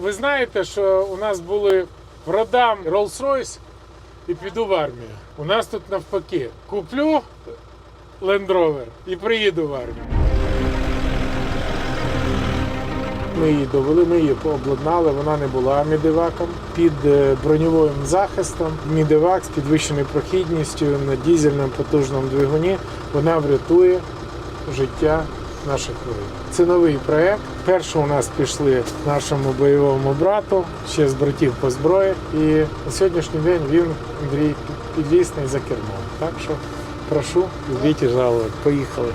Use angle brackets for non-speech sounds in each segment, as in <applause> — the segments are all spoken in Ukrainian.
Ви знаєте, що у нас були продам Rolls-Royce і піду в армію. У нас тут навпаки. Куплю Land Rover і приїду в армію. Ми її довели, ми її обладнали, вона не була мідиваком. Під е, броньовим захистом мідивак з підвищеною прохідністю на дізельному потужному двигуні вона врятує життя наших воїнів. Це новий проект. Перше у нас пішли нашому бойовому брату, ще з братів по зброї. І на сьогоднішній день він Андрій підлісний за кермом. Так що прошу, любіть і жалувати. Поїхали.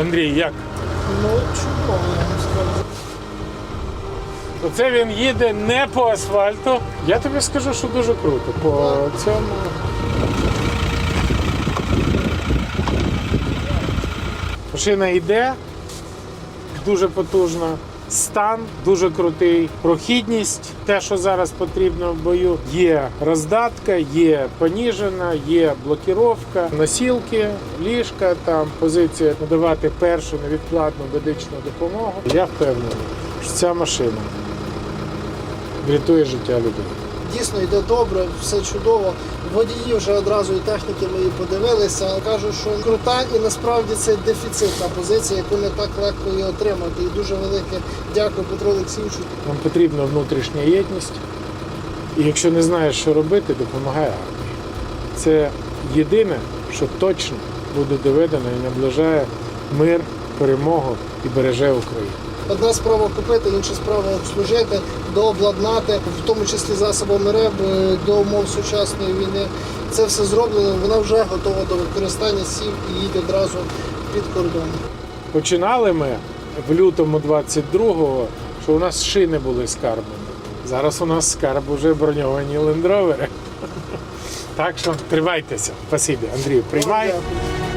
Андрій, як? Ну, чудово, я вам скажу. Оце він їде не по асфальту. Я тобі скажу, що дуже круто. По цьому. Машина йде, дуже потужна. Стан дуже крутий, прохідність, те, що зараз потрібно в бою. Є роздатка, є поніжена, є блокіровка, носілки, ліжка, там позиція надавати першу невідкладну медичну допомогу. Я впевнений, що ця машина врятує життя людей. Дійсно йде добре, все чудово. Водії вже одразу і техніки мої подивилися. Кажуть, що крута і насправді це дефіцитна позиція, яку не так легко її отримати. І дуже велике дякую Петру Олексійовичу. Нам потрібна внутрішня єдність. І якщо не знаєш, що робити, допомагай армії. Це єдине, що точно буде доведено і наближає мир, перемогу і береже Україну. Одна справа купити, інша справа обслужити, дообладнати, в тому числі засобами РЕБ е, до умов сучасної війни. Це все зроблено, вона вже готова до використання сів і їде одразу під кордон. Починали ми в лютому 22-го, що у нас шини були скарбами. Зараз у нас скарб уже броньовані лендровери. <laughs> Так що тримайтеся. Спасибі, Андрію, приймай. Дякую.